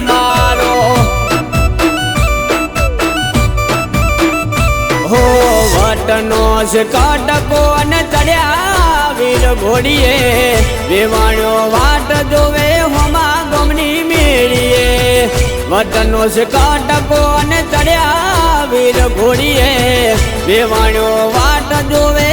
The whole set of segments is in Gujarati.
મારો. હો, વટનો છે કાટકો ચડ્યા વીર ઘોડીએ. વેવાણ્યો વાટ જોવે હોમા ગમની મેળીએ. વટનો છે કાટકો અને ચડ્યા વીર ઘોડીએ. વેવાણ્યો વાટ જોવે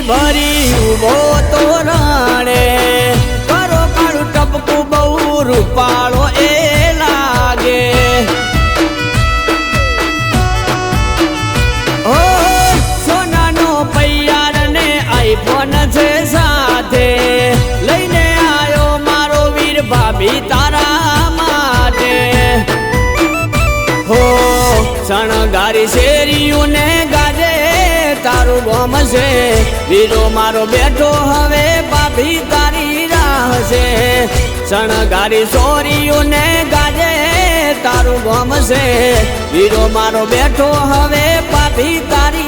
ભરી ઊભો તો રાણે. કરો કાળું ટપકું બહુ રૂપાળો એ લાગે. હો સોનાનો પૈયાર ને આઈફોન છે સાથે. લઈને આવ્યો મારો વીર ભાભી તારા માટે. હો, શણગારી શેરીઓને તારું ગોમ છે. વીરો મારો બેઠો હવે, ભાભી તારી રાહ છે. શણગારી સોરીઓને ગાજે, તારું ગોમ છે. વીરો મારો બેઠો હવે, ભાભી તારી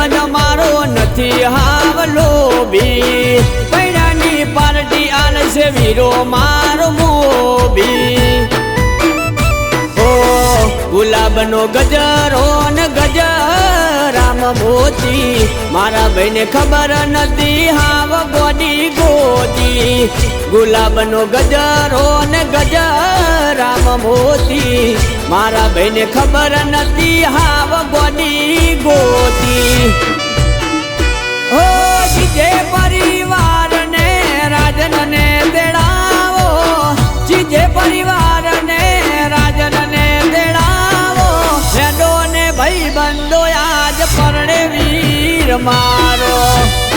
નથી મારો નથી હાવ લોભી પૈડાની પાર્ટી આન છે વીરો મારો મોભી. ઓ, ગુલાબનો ગજરો ને ગજરામ મોતી. મારા ભાઈને ખબર નથી હાવ ગોડી ગોદી ગુલાબનો ગજરો ને ગજરામ મોતી. મારા ભાઈને ખબર નથી હાવ ગોડી ગોદી વીર મારો